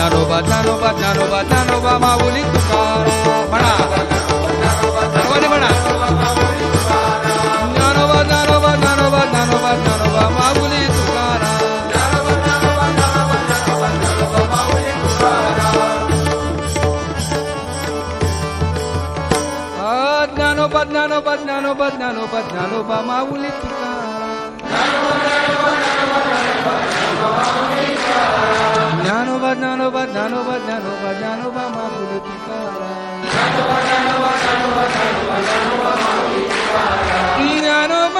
ज्ञानोबा ज्ञानोबा ज्ञानोबा ज्ञानोबा माऊली तुकारा म्हणा ज्ञानोबा ज्ञानोबा ज्ञानोबा ज्ञानोबा माऊली तुकारा तुकारा ज्ञानोबा ज्ञानोबा ज्ञानोबा ज्ञानोबा ज्ञानोबा मा कुल पिकारा ज्ञानोबा ज्ञानोबा ज्ञानोबा ज्ञानोबा ज्ञानोबा मा कुल पिकारा Dnyanoba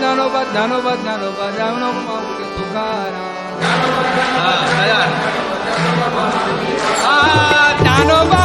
badano badano badano badano maule tukara ah dano badano